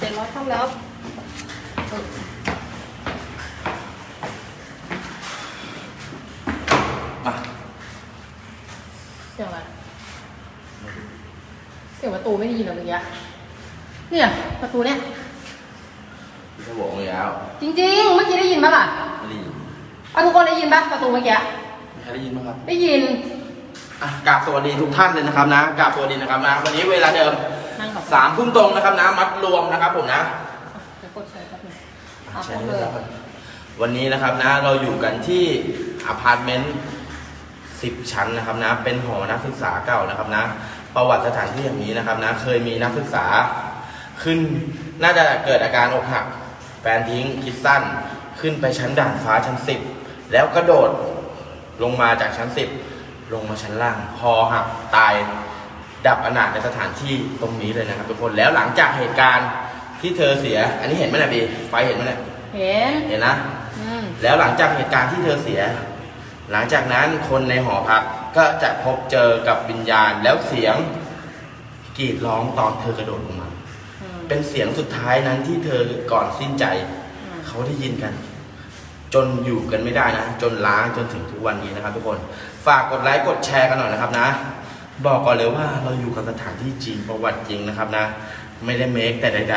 เจ็ดร้อยเข้าแล้วเอออะเสียงอะไรเสียงประตูไม่ได้ยินเหรอเมื่อกี้เนี่ยประตูเนี่ยพี่ก็บอกเลยแล้วจริงๆ เมื่อกี้ได้ยินปะล่ะไม่ได้ยินเอาทุกคนได้ยินปะประตูเมื่อกี้มีใครได้ยินไหมครับ ได้ยิน อะกราบสวัสดีทุกท่านเลยนะครับนะกราบสวัสดีนะครับนะวันนี้เวลาเดิมนั่งกับ สามทุ่มตรงนะครับนะ มัดรวมนะครับผมนะเดี๋ยวกดแชร์แป๊บนึงอะใช่พูดเลเลยยวันนี้นะครับนะเราอยู่กันที่อพาร์ตเมนต์สิบชั้นนะครับนะ เป็นหอนักศึกษาเก่านะครับนะ ประวัติสถานที่อย่างนี้นะครับนะ เคยมีนักศึกษาขึ้น น่าจะเกิดอาการอกหัก แฟนทิ้งคิดสั้น ขึ้นไปชั้นด่านฟ้าชั้นสิบแล้วกระโดดลงมาจากชั้นสิบลงมาชั้นล่าง คอหักตาย ดับอนาถในสถานที่ตรงนี้เลยนะครับทุกคนแล้วหลังจากเหตุการณ์ที่เธอเสีย อันนี้เห็นไหมนะบีไฟเห็นไหมเนี่ยเห็น เห็นนะอืม แล้วหลังจากเหตุการณ์ที่เธอเสีย หลังจากนั้นคนในหอพักก็จะพบเจอกับวิญญาณแล้วเสียงกรีดร้องตอนเธอกระโดดลงมา อืม เป็นเสียงสุดท้ายนั้นที่เธอก่อนสิ้นใจ อืม เขาได้ยินกัน จนอยู่กันไม่ได้นะ จนล้างจนถึงทุกวันนี้นะครับทุกคน ฝากกดไลค์กดแชร์กันหน่อยนะครับนะ บอกก่อนเลยว่าเราอยู่กับสถานที่จริงประวัติจริงนะครับนะ ไม่ได้เมคแต่ใด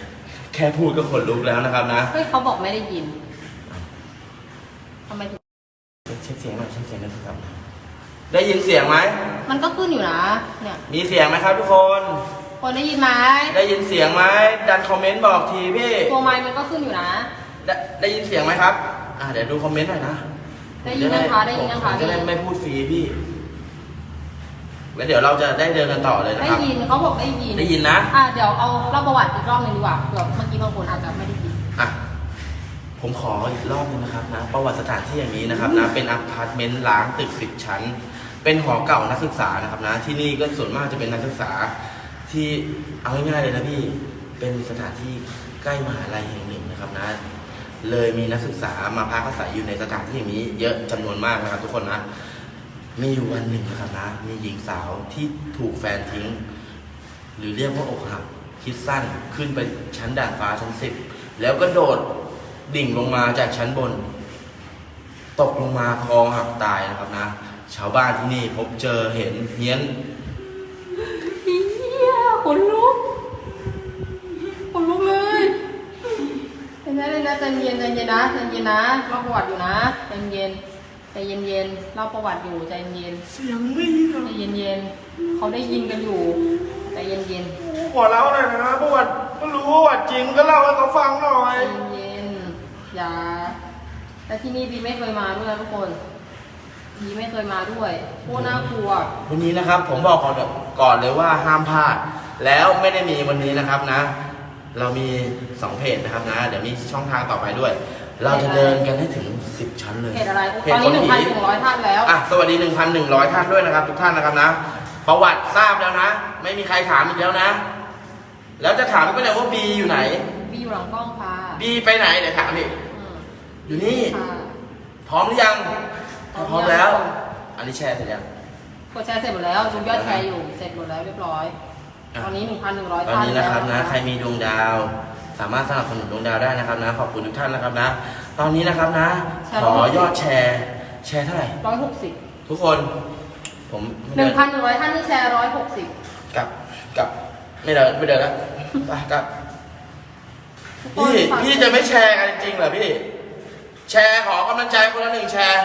ๆ แค่พูดก็ขนลุกแล้วนะครับนะเฮ้ยเขาบอกไม่ได้ยินทำไมถึงเช็คเสียงหน่อยเช็คเสียงหน่อยครับ ได้ยินเสียงไหมมันก็ขึ้นอยู่นะ เนี่ย มีเสียงไหมครับทุกคน คนได้ยินไหมได้ยินเสียงไหมดันคอมเมนต์บอกทีพี่ตัวไม้มันก็ขึ้นอยู่นะ ได้ได้ยินเสียงไหมครับ อ่าเดี๋ยวดูคอมเมนต์หน่อยนะได้ยินนะคะได้ยินนะคะผมจะได้ไม่พูดฟรีพี่ แล้วเดี๋ยวเราจะได้เดินกันต่อเลยนะได้ครับ ยินเขาบอกได้ยินได้ยินนะ อะเดี๋ยวเอาเล่าประวัติอีกรอบหนึงดีกว่าเผื่อเมื่อกี้บางคนอาจจะไม่ได้ยิน อะ ผมขออีกรอบหนึงนะครับนะ ประวัติสถานที่อย่างนี้นะครับนะ เป็นอพาร์ตเมนต์ล้างตึกสิบชั้น เป็นหอเก่านักศึกษานะครับนะ ที่นี่ก็ส่วนมากจะเป็นนักศึกษา ที่เอาง่ายๆเลยนะพี่ เป็นสถานที่ใกล้มหาลัยแห่งหนึ่งนะครับนะ เลยมีนักศึกษามาพักอาศัยอยู่ในสถานที่อย่างนี้ เยอะจำนวนมากนะครับทุกคนนะ มีอยู่วันหนึ่งนะครับนะ มีหญิงสาวที่ถูกแฟนทิ้ง หรือเรียกว่าอกหักคิดสั้นขึ้นไปชั้นด่านฟ้าชั้นสิบแล้วก็โดดดิ่งลงมาจากชั้นบน ตกลงมาคอหักตายนะครับนะ ชาวบ้านที่นี่พบเจอเห็นเฮี้ยนเฮียขนลุกขนลุกเลยเห็นไหมเลยนะใจเย็นใจเย็นนะใจเย็นนะเล่าประวัติอยู่นะใจเย็น ใจเย็นเย็นเล่าประวัติอยู่ใจเย็นเสียงไม่ยินใจเย็นเย็นเขาได้ยินกันอยู่ใจเย็นเย็นขอเล่าหน่อยนะประวัติก็รู้ประวัติจริงก็เล่าให้เขาฟังหน่อใจยเย็นอย่าแต่ที่นี่บีไม่เคยมาด้วยนะทุกคนบีไม่เคยมาด้วยโคตรน่ากลัว วันนี้นะครับผมบอกก่อนก่อนเลยว่าห้ามพลาด แล้วไม่ได้มีวันนี้นะครับนะ เรามีสองเพจนะครับนะ เดี๋ยวมีช่องทางต่อไปด้วย เราจะเดินกันให้ถึง 10ชั้นเลยเพจอะไรเพตจอนคนี้นหนึ่งผีพันหนึ่งร้อยท่านแล้วอะสวัสดี1,100ท่านด้วยนะครับ ทุกท่านนะครับนะประวัติทราบแล้วนะ ไม่มีใครถามอีกแล้วนะ แล้วจะถามไปไหนว่าบีอยู่ไหนบีอยู่หลังกล้องค่ะบีไปไหนเดี๋ยวถามอีกอืมอยู่นี่ค่ะพร้อมหรือยัง พร้อมพร้อมแล้วยังอันนี้แชร์เสร็จยังกดแชร์เสร็จหมดแล้วดูยอดแชร์อยู่เสร็จหมดแล้วเรียบร้อยอะตอนนี้หนึ่งพันหนึ่งร้อยตอนท่านนี้แล้วนะครับนะ ใครมีดวงดาว สามารถสนับสนุนดวงดาวได้นะครับนะ ขอบคุณทุกท่านนะครับนะ ตอนนี้นะครับนะขอยอดแชร์ แชร์เท่าไหร่ ร้อยหกสิบทุกคน ผมไม่หนึ่เดิงพันหนึ่งร้อยท่านที่แชร์ร้อยหกสิบกลับกลับ ไม่เดินไม่เดินแล้วไปกลับพี่พี่จะไม่แชร์กันจริงเหรอพี่ แชร์ขอกำลังใจคนละหนึ่งแชร์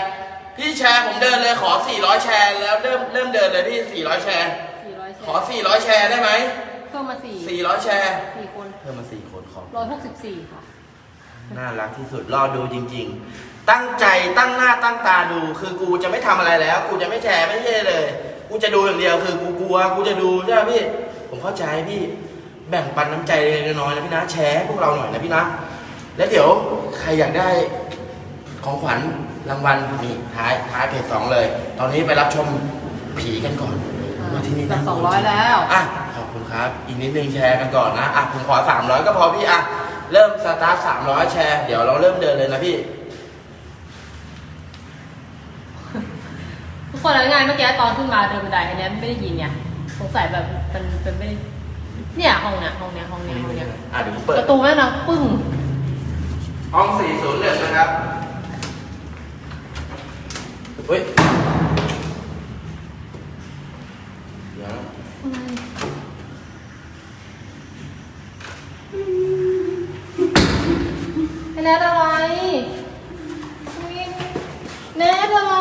พี่แชร์ผมเดินเลยขอ 400 แชร์แล้วเริ่มเริ่มเดินเลยพี่ 400 แชร์ สี่ร้อยแชขอ ร์400 แชร์ได้ไหม เพิ่มมาสี่400 แชร์ สี่คนเพิ่มมา4คนขอบร้อยหกสิบสี่ค่ะ น่ารักที่สุดรอดูจริง ๆ ตั้งใจตั้งหน้าตั้งตาดู คือกูจะไม่ทำอะไรแล้ว กูจะไม่แชร์ไม่เย่เลย กูจะดูอย่างเดียวคือกูกลัวกูจะดูใช่ไหมพี่ ผมเข้าใจพี่แบ่งปันน้ำใจเล็กๆน้อยๆนะพี่นะแชร์ให้พวกเราหน่อยนะพี่นะ แล้วเดี๋ยวใครอยากได้ของขวัญรางวัลนี่ท้ายท้ายเพจสองเลย ตอนนี้ไปรับชมผีกันก่อนว่าที่นี่จากน่ากสลัองวร้อยแล้ว อะขอบคุณครับ อีกนิดนึงแชร์กันก่อนนะ อะผมขอ300ก็พอพี่อะ เริ่มสตาร์ท300แชร์ เดี๋ยวเราเริ่มเดินเลยนะพี่ ทุกคนแล้วไงเมื่อกี้ตอนขึ้นมาเดินบันไดอันเนี้ยไม่ได้ยินไงสงสัยแบบเป็นเป็นไม่ได้เนี่ยห้องเนี้ยห้องเนี้ยห้องเนี้ยห้องเนี้ยอะเดี๋ยวผมเปิด ประตูแม่งดังปึ้งห้องสี่ศูนย์หนึ่งนะครับ เฮ้ย เดี๋ยวนะ ไอ้ แนทอะไรอุ๊ยแนทอะไร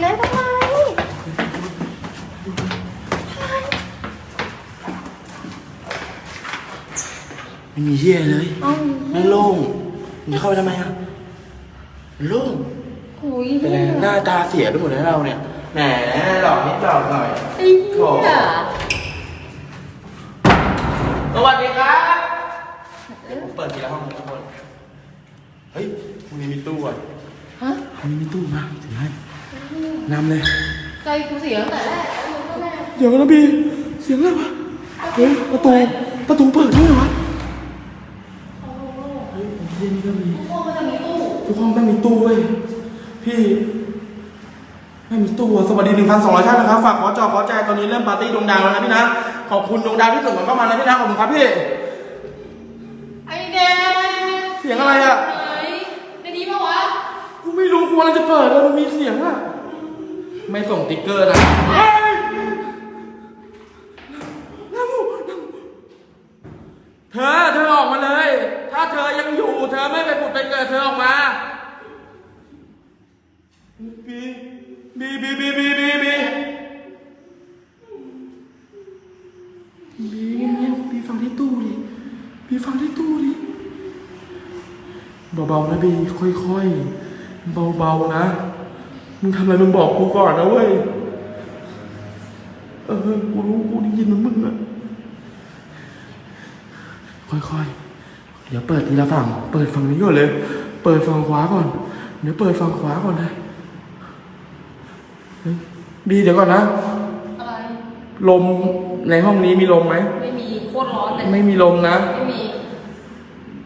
แนทอะไรไม่มีเหี้ยเลยเอ้าไม่โล่งมึงเข้าไปทำไมอะโล่งโอ้ยเป็นเหี้ไงยหน้าตาเสียไปหมดแล้วเราเนี่ยแหมหลอกนิดหลอกหน่อย ไอ้เหี้ย สวัสดีครับผมเปิดทีละห้องนะทุกคนเฮ้ยพรุ่งนี้มีตู้อะฮะพรุ่งนี้มีตู้มาถือให้นำเลย ใจกูเสียตั้งแต่แรกแล้วมึงก็แม่เดี๋ยวนะบีเสียงอะไรวะเฮ้ยประตูประตูเปิดด้วยเหรอวะเฮ้ยเฮียนี่ก็มีทุกคนมันจะมีตู้ทุกห้องต้องมีตู้เว้ยพี่ไม่มีตู้อะสวัสดี 1,200 ท่านนะครับ ฝากขอจอขอใจตอนนี้เริ่มปาร์ตี้ดวงดาวแล้วนะพี่นะ ขอบคุณดวงดาวที่ส่งกันเข้ามานะพี่นะ ขอบคุณครับพี่ไอ้แดง เสียงอะไรอะไหนในนี้ปะวะกูไม่รู้กูกำลังจะเปิดเลยมันมีเสียงอะไม่ส่งติ๊กเกอร์นะเฮ้ยน้ำมูน้ำมูเธอเธอออกมาเลย ถ้าเธอยังอยู่ เธอไม่ไปผุดไปเกิดเธอออกมา บาๆนะบีค่อยๆเบาๆนะมึงทำอะไรมึงบอกกูก่อนนะเว้ยเออกูรู้กูได้ยินเหมือนมึงอะค่อยๆ เดี๋ยวเปิดทีละฝั่ง เปิดฝั่งนี้ก่อนเลย เปิดฝั่งขวาก่อน เดี๋ยวเปิดฝั่งขวาก่อนนะเฮ้ยบีเดี๋ยวก่อนนะ อะไร ลมในห้องนี้มีลมไหม ไม่มีโคตรร้อนเลย ไม่มีลมนะ ไม่มี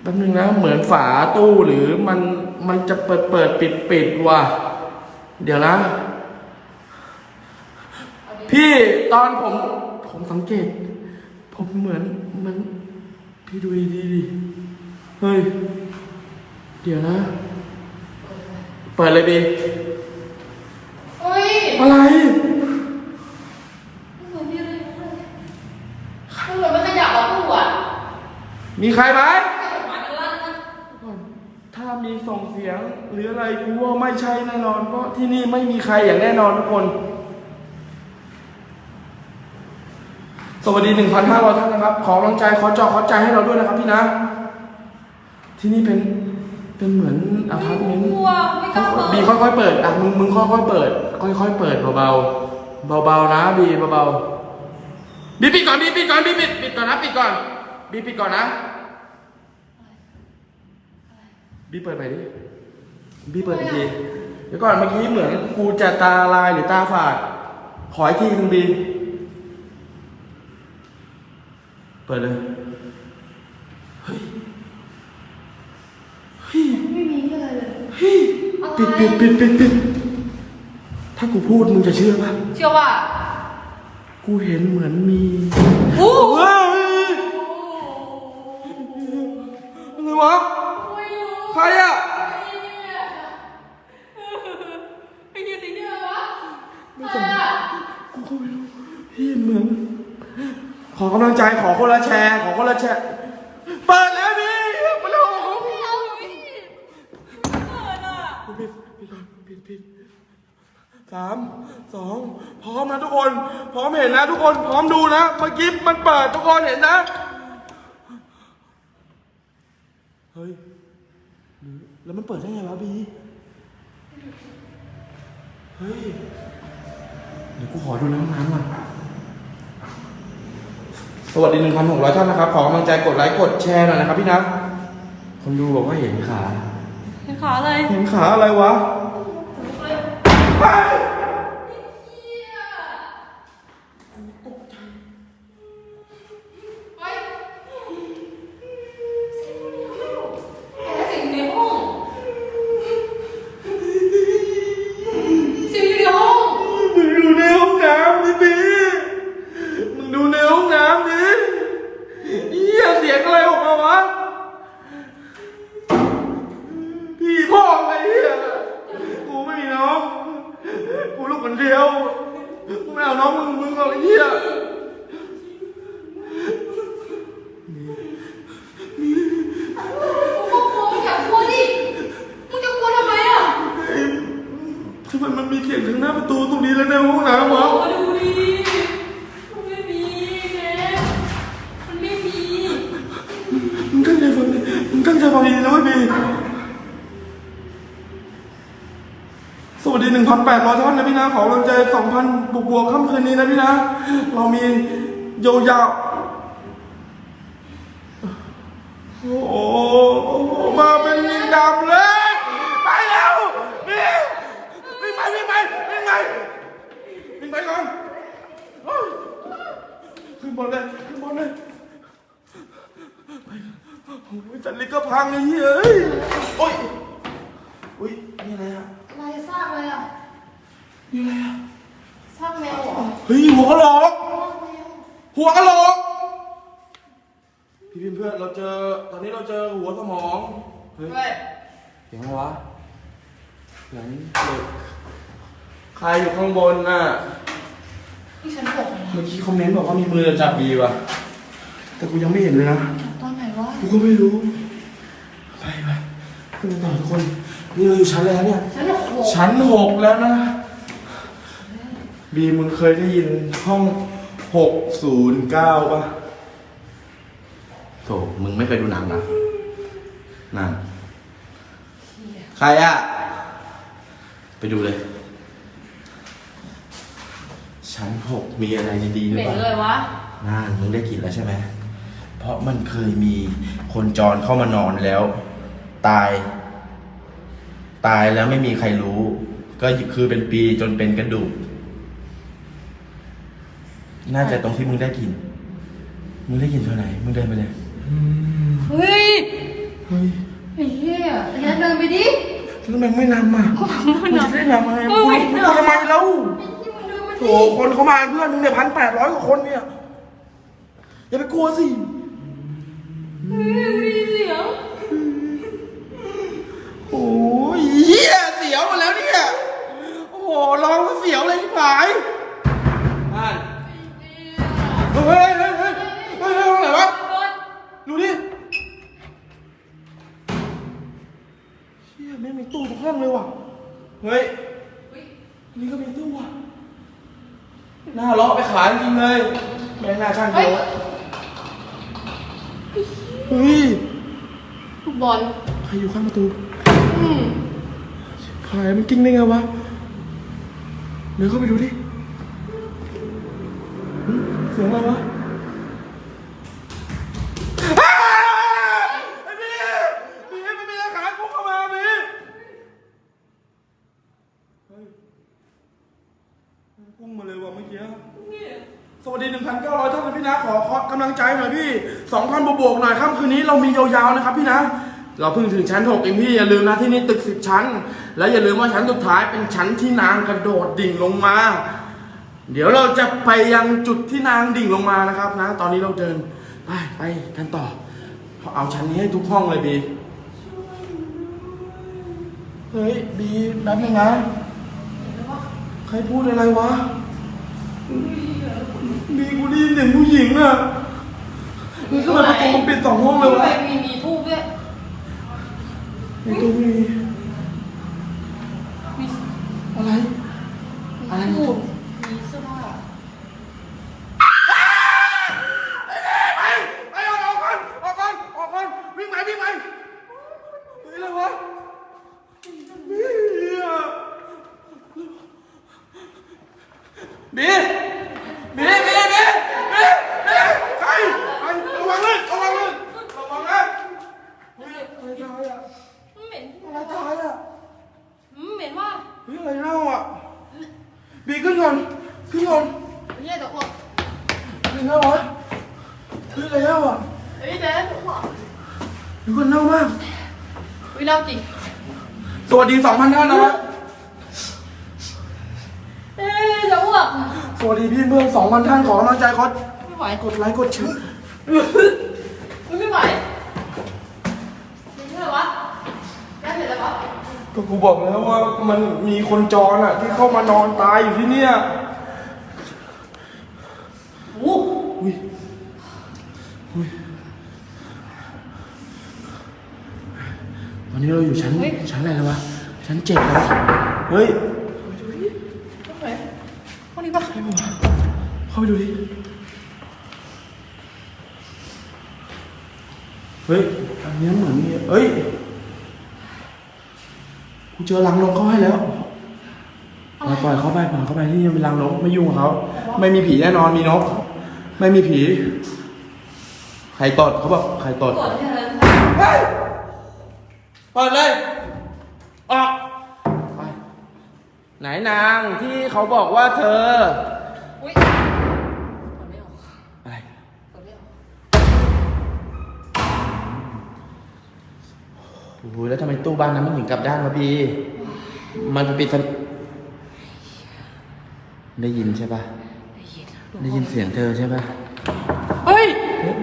แป๊บนึงนะเหมือนฝาตู้หรือมันมันจะเปิดเปิดปิดปิดว่ะ เดี๋ยวนะ พี่ตอนผมผมสังเกต ผมเหมือนมันพี่ดูดีๆดิเฮ้ย เดี๋ยวนะ เปิดเลยบีเฮ้ยอะไรเหมือนมีอะไรอยู่ข้างในมันเหมือนมันขยับอะตู้อะมีใครไหม ขยับมากันลั่นนะ ถ้ามีส่งเสียงหรืออะไรกูว่าไม่ใช่แน่นอน เพราะที่นี่ไม่มีใครอย่างแน่นอนทุกคน สวัสดี 1,500 ท่านนะครับ ขอกำลังใจขอจอขอใจให้เราด้วยนะครับพี่นะ ที่นี่เป็นเป็นเหมือนอพาร์ตเมนต์กลัวไม่กล้าเปิดบีค่อยๆเปิดอะมึงมึงค่อยๆเปิด ค่อยๆเปิดเบาๆเบาๆนะบีเบาๆบีปิดก่อนบีปิดก่อนบีปิดปิดก่อนนะปิดก่อนบีปิดก่อนนะ บีเปิดไปดิบีเปิดอีกทีเดี๋ยวก่อนเมื่อกี้เหมือนกูจะตาลายหรือตาฝาด ขออีกทีหนึงบีเปิดเลย เฮ้ย เฮ้ย ไม่มีอะไรเลย เฮ้ย ปิดปิดปิดปิดปิดถ้ากูพูดมึงจะเชื่อปะเชื่อว่า กูเห็นเหมือนมีอู้เฮ้ยอะไรวะ ใครอะไอ้เหี้ยสีเนี่ยอะไรวะไม่ใครจำอะกูก็ไม่รู้พี่เหมือนขอกำลังใจขอคนละแชร์ ขอคนละแชร์ เปิดแล้วพี่มาแล้วไม่เอาไม่ได้เปิดอะผิดผิดก่อนผิดผิดสามสองพร้อมนะทุกคน พร้อมเห็นนะทุกคนพร้อมดูนะเมื่อกี้มันเปิดทุกคนเห็นนะเฮ้ยหรือ แล้วมันเปิดได้ไงวะบี เฮ้ย เดี๋ยวกูขอดูในห้องน้ำก่อนสวัสดี 1,600 ท่านนะครับ ขอกำลังใจกดไลค์กดแชร์หน่อยนะครับพี่นะ คนดูบอกว่าเห็นขา เห็นขาอะไร เห็นขาอะไรวะ 800ท่านนะพี่นะขอกำลังใจ 2,000บวกๆค่ำคืนนี้นะพี่นะ เรามีโยยาวโอ้มาเป็นนินดำเลย ไปแล้วนี่วิ่ไปวิ่ไปวิ่ไปวิ่ไปก่อนขึ้นบนเลยขึ้นบนเลยโอ้ยจันลิกก็พังเลยเฮ้ยโอ้ยอุ้ยนี่อะไรฮะ นี่อะไรอะสร้างแมวเหรอเฮ้ยหัวกะโหลกสร้างแมวหัวกะโหลก พี่พิมพ์เพื่อนเราเจอ ตอนนี้เราเจอหัวสมอง เฮ้ย เฮ้ยเสียงอะไรวะเสียงเด็กใครอยู่ข้างบนน่ะ นี่ฉันหกเหรอเมื่อกี้คอมเมนต์บอกว่ามีมือจับบีว่ะ แต่กูยังไม่เห็นเลยนะ ตอนไหนวะ กูก็ไม่รู้ ไปไปขึ้นมาต่อทุกคน นี่เราอยู่ชั้นอะไรแล้วเนี่ย ฉันหกชั้นหกแล้วนะ บีมึงเคยได้ยินห้องหกศูนย์เก้าป่ะ โถมึงไม่เคยดูหนังนะนั่นใครอะไปดูเลย ชั้นหกมีอะไรดีๆหรือเหม็นเปล่าเลยวะ นั่นมึงได้กลินแล้วใช่ไหม เพราะมันเคยมีคนจรเข้ามานอนแล้ว ตาย ตายแล้วไม่มีใครรู้ ก็คือเป็นปีจนเป็นกระดูก น่าจะตรงที่มึงได้กลิน มึงได้กลินเท่าไหน มึงเดินไปเลย เฮ้ยเฮ้ยไอ้เหี้ยไอ้ยันเดินไปดิ แล้วทำไมไม่นำอะมึงจะได้นำไงเอมึองไม่มึงนำทำไมแล้วไอ้ที่มึงเดินมาโถดิคนเขามาเพื่อนมึงเนี่ยพันแปดร้อยกว่าคนเนี่ย อย่าไปกลัวสิ เฮ้ยไม่ได้ยินเสียงโอ้ยเหี้ยเสียวหมดแล้วเนี่ย โอ้โหร้องก็เสียวเลยที่ผายอ่าน เฮ้ยเฮ้ยเฮ้ยเฮ้ยเฮ้ยห้องไหนวะดูดิเชี่ยไม่งมีตู้ทุกห้องเลยว่ะ เฮ้ย นี่ก็มีตู้ว่ะน้าเลาะไปขายจริงเลย แม่งหน้าช่างเดียวอะเฮ้ย ลูกบอลใครอยู่ข้างประตู อืมขายมันกิ้งได้ไงวะ เดี๋ยวเข้าไปดูดิ เสียงอะไรวะอ้าวไอ้บีบีมันมีอาหารพุ่งเข้ามาบีเฮ้ยพุ่งมาเลยว่ะเมื่อกี้ สวัสดี 1,900ท่านพี่นะ ขอขอกำลังใจหน่อยพี่ 2,000บวกๆหน่อยค่ำคืนนี้เรามียาวๆนะครับพี่นะ เราเพิ่งถึงชั้น 6 เองพี่ อย่าลืมนะที่นี่ตึก 10 ชั้น และอย่าลืมว่าชั้นสุดท้ายเป็นชั้นที่นางกระโดดดิ่งลงมา เดี๋ยวเราจะไปยังจุดที่นางดิ่งลงมานะครับนะ ตอนนี้เราเดินไปไปกันต่อ เอาชั้นนี้ให้ทุกห้องเลยบี เฮ้ยบีแป๊บนึงนะใครพูดอะไรวะมีกูได้ยินเสียงผู้หญิงอะนี่ทำไมประตูมันปิดสองห้องเลยวะมีมีทูบด้วยในตู้ไม่มีมีอะไรอะไรมีในตู้ทูบ มีเสื้ วัสดีสองพันท่านนะครับเอ๊ะจะอ้วกสวัสดีพี่เมืองสองพันท่านขอกำลังใจคอสไม่ไหวกดไลค์กดแชร์มัไม่ไหวเป็นเท่าไหรวะได้เสร็จแล้วปะก็กูบอกแล้วว่ามันมีคนจรอะ ที่เข้ามานอนตายอยู่ที่เนี่ยโอ้อุ้ยอุ้ยตอนนี้เราอยู่ชั้นชั้นอะไรแล้ววะ ชั้นเจ็ดแล้วเฮ้ยห้องไหนห้องนี้ปะใช่ปะวะเข้าไปดูดิ เฮ้ย อันนี้เหมือนมีเฮ้ย กูเจอรังนกเขาให้แล้วปล่อยปล่อยเขาไปปล่อยเขาไปที่นี่เป็นรังนกไม่ยุ่งกับเขาไม่มีผีแน่นอนมีนก ไม่มีผีใครตดเขาบอกใครตดตรวจที่อะไรเฮ้ยเปิดเลย ออกไปไหนนางที่เขาบอกว่าเธอ อุ้ยตรวจไม่ออกอะไรตรวจไม่ออกโอ้โหแล้วทำไมตู้บ้านนั้นมันถึงกลับด้านวะพี่ มันปิดสนิทได้ยินใช่ปะได้ยินได้ยินเสียงเธอใช่ปะเฮ้ยเฮ้ย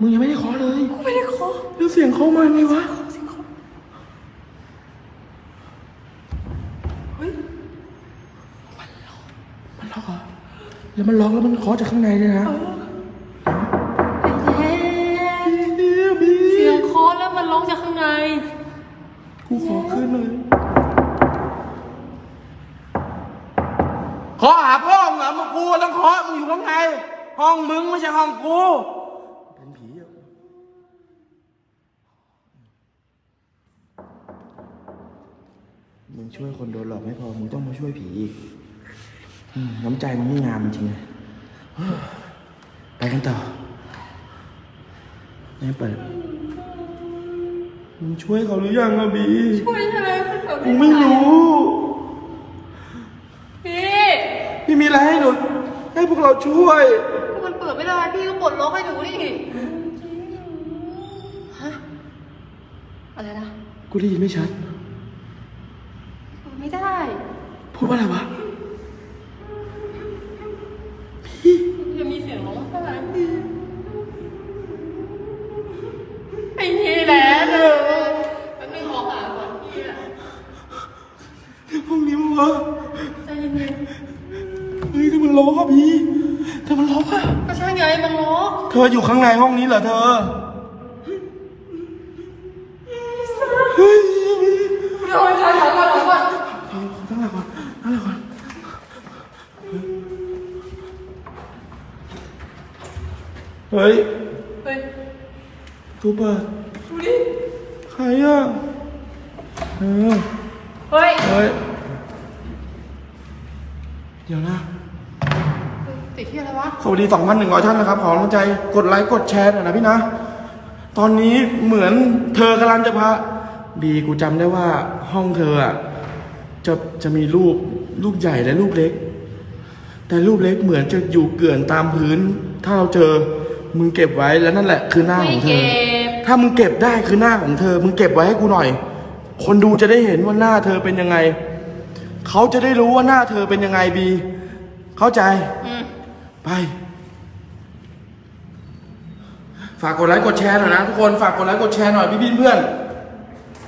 มึงยังไม่ได้เคอเลย กูไม่ได้ขอแล้วเสียงเข้ามาไงวะ สิงคโปร์เฮ้ย มันล็อกเหรอ แล้วมันล็อกแล้วมันเคาะจากข้างในเลยนะไอ้แย่เนี่ยบีเสียงเคอแล้วมันร้องจากข้างใน กูขอขึ้นเลยขอหาพ่อมึงเหรอมึงกูต้องเคาะมึงอยู่ข้างในห้องมึงไม่ใช่ห้องกูเป็นผีอะมึงช่วยคนโดนหลอกไม่พอมึงต้องมาช่วยผีอีกอืม น้ำใจมึงนี่งามจริงเลยไปกันต่อนี่เปิดมึงช่วยเขาหรือยังอะบีช่วยอะไรมันเปิดกูไม่รู้ พี่พี่มีอะไรให้หนูให้พวกเราช่วยก็มันเปิดไม่ได้พี่ก็ปลดล็อกให้หนูดิฮะอะไรนะกูได้ยินไม่ชัดเปิดไม่ได้ พูดว่าอะไรวะจะ อกเธอยู่ข้างในห้องนี้เหรอเธอเฮ้ยเดี๋ยวถอยถอยก่อนถอยก่อนเอาตั้งหลักก่อนตั้งหลักก่อนเฮ้ย เฮ้ยตูเปิดดูดิใครอะเออเฮ้ย เฮ้ย เดี๋ยวนะ ดที่อะไรวะ สวัสดี 2,100 ท่านนะครับ ขอกำลังใจ กดไลค์ กดแชร์หน่อยนะพี่นะ ตอนนี้เหมือนเธอกำลังจะพา บีกูจำได้ว่าห้องเธออะจะจะมีรูปรูปใหญ่และรูปเล็ก แต่รูปเล็กเหมือนจะอยู่เกลื่อนตามพื้น ถ้าเราเจอ มึงเก็บไว้แล้วนั่นแหละคือหน้าของเธอ ไม่เก็บ ถ้ามึงเก็บได้คือหน้าของเธอ มึงเก็บไว้ให้กูหน่อย คนดูจะได้เห็นว่าหน้าเธอเป็นยังไง เขาจะได้รู้ว่าหน้าเธอเป็นยังไงบี เข้าใจ อืม ไป ฝากกดไลค์กดแชร์หน่อยนะทุกคน ฝากกดไลค์กดแชร์หน่อยพี่พี่เพื่อน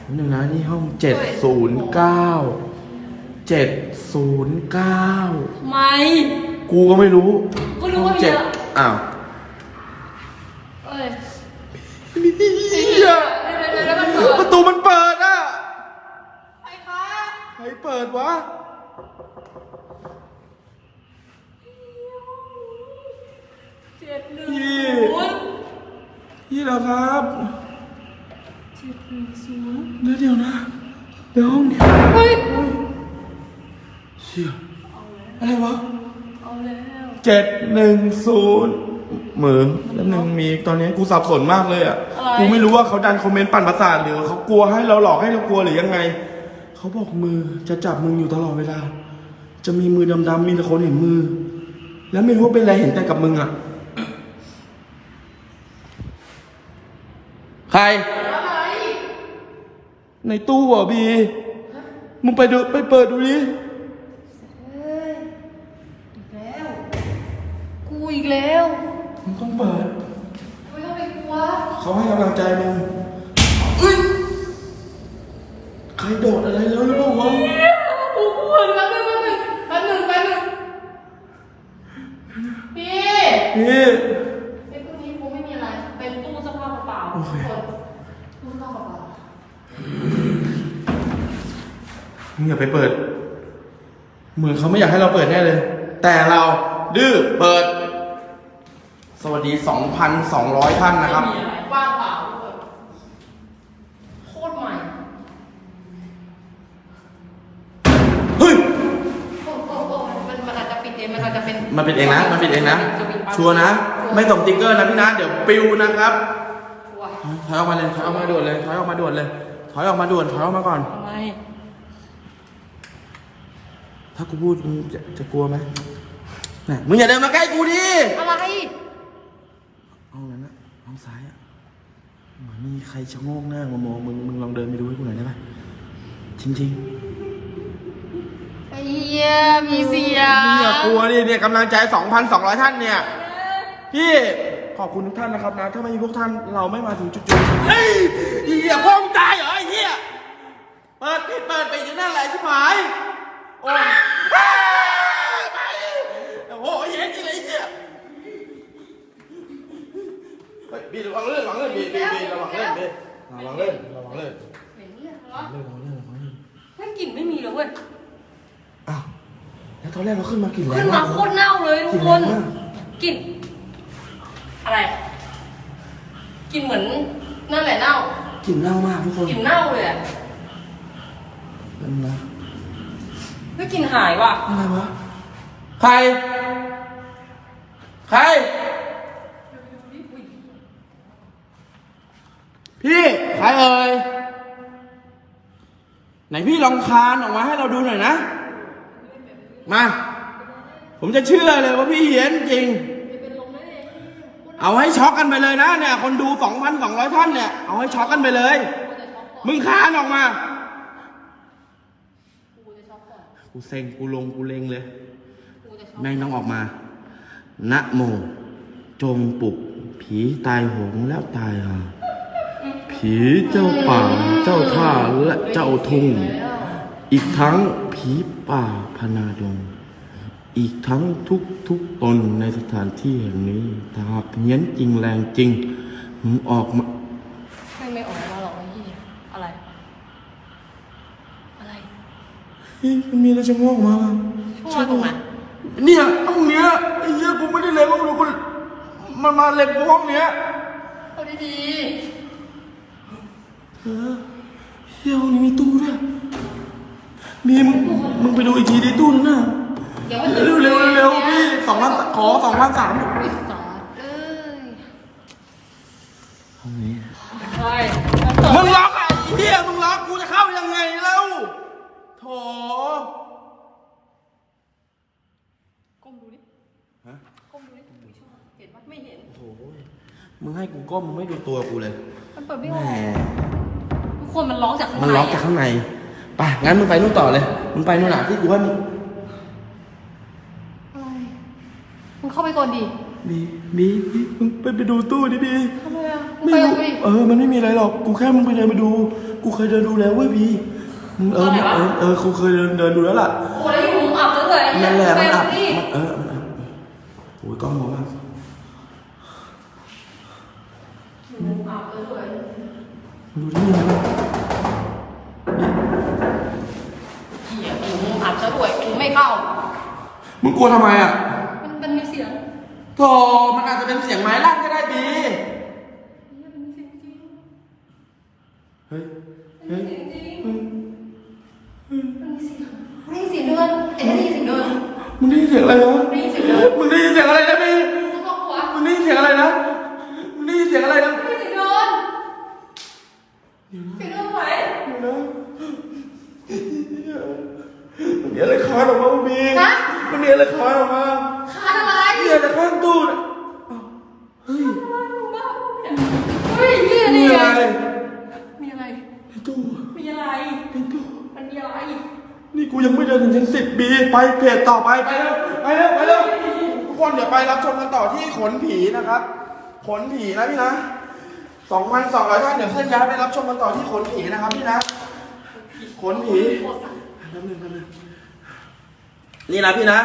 นิดนึงนะนี่ห้องเจ็ดศูนย์เก้าเจ็ดศูนย์เก้าไม่ กูก็ไม่รู้ก็รู้ว่าเจ็ดเยอะอ้าวเอ้ยเหี้ยเดี๋ยวๆๆแล้วมันเปิดประตูมันเปิดอะใครคะใครเปิดวะ พี่ศูนย์พี่เหรอครับเจ็ดหนึ่งศูนย์เดี๋ยวเดี๋ยวนะเดี๋ยวห้องนี้เฮ้ย เชี่ยอะไรวะเอาแล้วเจ็ดหนึ่งศูนย์มือแล้วหนึ่งมีตอนนี้กูสับสนมากเลยอะอะไรกูไม่รู้ว่าเขาดันคอมเมนต์ปั่นประสาทหรือเขากลัวให้เราหลอกให้เรากลัวหรือยังไง เขาบอกมือจะจับมึงอยู่ตลอดเวลา จะมีมือดำๆมีแต่คนเห็นมือ แล้วไม่รู้ว่าเป็นอะไรเห็นแต่กับมึงอะ ใคร ในตู้เหรอบี มึงไปดูไปเปิดดูดิเฮ้ยอีกแล้ว กูอีกแล้ว มึงต้องเปิด ไม่ต้องไปกลัว เขาให้กำลังใจมึงเอ้ยใครโดดอะไรแล้วหรือเปล่าวะกูปวดแป๊บนึงแป๊บนึงแป๊บนึงพี่ พี่ไอ้พวกนี้กูไม่มีอะไร ไป โอเค ลูกนอกเปล่า มึงอย่าไปเปิด เหมือนเขาไม่อยากให้เราเปิดแน่เลย แต่เราดื้อเปิด สวัสดี 2,200 ท่านนะครับ ไม่มีอะไรว่างเปล่าเลยโคตรใหม่เฮ้ย โอ้โอ้โอ้มันมันอาจจะปิดเองมันอาจจะเป็นมันเป็นเองนะ มันเป็นเองนะสวิตช์ปั๊บชัวร์นะ ไม่ส่งติ๊กเกอร์นะพี่นะเดี๋ยวปิวนะครับ ชัวร์ถอยออกมาเลย ถอยออกมาด่วนเลย ถอยออกมาด่วนเลย ถอยออกมาด่วน ถอยออกมาก่อน ทำไม ถ้ากูพูดมึงจะจะกลัวไหมน่ะมึงอย่าเดินมาใกล้กูดิอะไรเอานั้นนะเอาซ้ายอะเหมือนมีใครชะโงกหน้ามามองมึงมึงลองเดินไปดูให้กูหน่อยได้ไหมจริงไอ้เหี้ยมีเสียๆมึงอย่ากลัวดิเนี่ยกำลังใจ 2,200 ท่านเนี่ย พี่ขอบคุณทุกท่านนะครับนะ ถ้าไม่มีพวกท่านเราไม่มาถึงจุดๆเฮ้ยเหี้ยพ่อมึงตายเหรอไอ้เหี้ยเปิดปิดเปิดไปอยู่นั่นแหละชิบหายโอ้ยอ้าวไปโอ้โหเย็นจริงเลยไอ้เหี้ยเฮ้ย บีระวังเลื่อนระวังเลื่อนบีบีบีระวังเลื่อนบีระวังเลื่อนระวังเลื่อนเหม็นเนี่ยเหรอเลื่อนระวังเลื่อนระวังเลื่อนไม่กลิ่นไม่มีเลยเว้ยอ้าวแล้วตอนแรกเราขึ้นมากี่แรขึ้งนมาโคตรเน่าเลยทุกคนกี่แรงมากกลิ่นอะไรกลิ่นเหมือนนั่นแหละเน่ากลิ่นเน่ามากทุกคนกลิ่นเน่าเลยอะนั่นนะไม่กลิ่นหายว่ะอะไรวะใคร ใคร พี่ใครเอ่ยไหนพี่ลองคานออกมาให้เราดูหน่อยนะ มา ผมจะเชื่อเลยว่าพี่เห็นจริง เอาให้ช็อกกันไปเลยนะเนี่ย คนดู2,200ท่านเนี่ย เอาให้ช็อกกันไปเลย มึงคานออกมา กูเซ็งกูลงกูเลงเลย แม่งต้องออกมา นะโม จงปลุกผีตายโหงแล้วตายหา ผีเจ้าป่า เจ้าท่าและเจ้าทุ่ง อีกทั้งผีป่าพนาดง อีกทั้งทุกทุกๆตนในสถานที่แห่งนี้ถ้าหากเฮี้ยนจริงแรงจริงมึงออกมา ไม่ไม่ออกมาหรอกไอ้เหี้ยอะไร อะไรเฮ้ยมันมีอะไรจะงอกมาช่วงมาตรงไหนเนี่ยห้องเนี้ยไอ้เหี้ยกูไม่ได้เล็งห้องนู้นกูมันมาเล็งกูห้องเนี้ยเอาดี เออเฮียห้องนี้มีตู้ด้วยมีมึงมึงไปดูอีกทีดิตู้นั้นน่ะๆยังไม่เร็วเร็วเร็วเร็วพี่สองพันขอสองพันสามวิสาเอ้ยห้องนี้ใช่มึงล็อกอะไอ้เฮียมึงล็อกกูจะเข้ายังไงเล่าโถก้มดูดิฮะก้มดูดิอุ๊ยชอบเห็นปะไม่เห็นโถมึงให้กูก้มมึงไม่ดูตัวกูเลย มันเปิดไม่แหอมอกทุก คนมันร้องจากข้างในมันล็อกจากข้างในไปงั้นมึงไปนู่นต่อเลย มึงไปนู่นน่ะที่กูให้มึงอะไรมึงเข้าไปก่อนดิบีบีบีมึงไปไปดูตู้ดิบีทำไมอะมึงไม่ไปรู้กับกูดิ เออ มันไม่มีอะไรหรอก กูแค่มึงไปเดินไปดู กูเคยเดินดูแล้วเว้ยพี่มึงเออตอนไหนวะ เออเออกูเคยเดินเดินดูแล้วล่ะ โอ้แล้วอยู่มุมอับแล้วเลยนั่นแหละมันอับไปกับกูดิมันเออมันอับโอ้ยกล้องมองมากอยู่มุมอับแล้วเลยมึงดูที่นี่นะ ไม่เข้า มึงกลัวทำไมอะ มันมันมีเสียงโธ่มันอาจจะเป็นเสียงไม้ลั่นก็ได้บีเหี้ยมันมีเสียงจริงเฮ้ย มันเฮ้มียเสียงจริงมันมีเสียงได้ยินเสียงเดินไอ้ได้ยินเสียงเดินมึงได้ยินเสียงอะไรนะได้ยินเสียงเดินมึงได้ยินเสียงอะไรนะบีข้างนอกหัว มึงได้ยินเสียงอะไรนะ มึงได้ยินเสียงอะไรนะ ได้ยินเสียงเดินเสียงเดินไหว เดี๋ยวนะ มันมีอะไรคานออกมาบีฮะ มันมีอะไรคานออกมาคานอะไรเนี่ยแต่ข้างตู้น่ะเฮ้ยเฮ้ยเหี้ยมีนี่อะไรมีอะไร ในตู้อะมีอะไร ในตู้มันมีอะไรนี่กูยังไม่เดินถึงชั้นสิบบีไปเพจต่อไปไปเร็วไปเร็วไปเร็วทุกคนเดี๋ยวไปรับชมกันต่อที่ขนผีนะครับ ขนผีนะพี่นะสองพันสองร้อยท่านเดี๋ยวเคลื่อนย้ายไปรับชมกันต่อที่ขนผีนะครับพี่นะขนผี แป๊บนึงแป๊บนึง นี่นะพี่นะ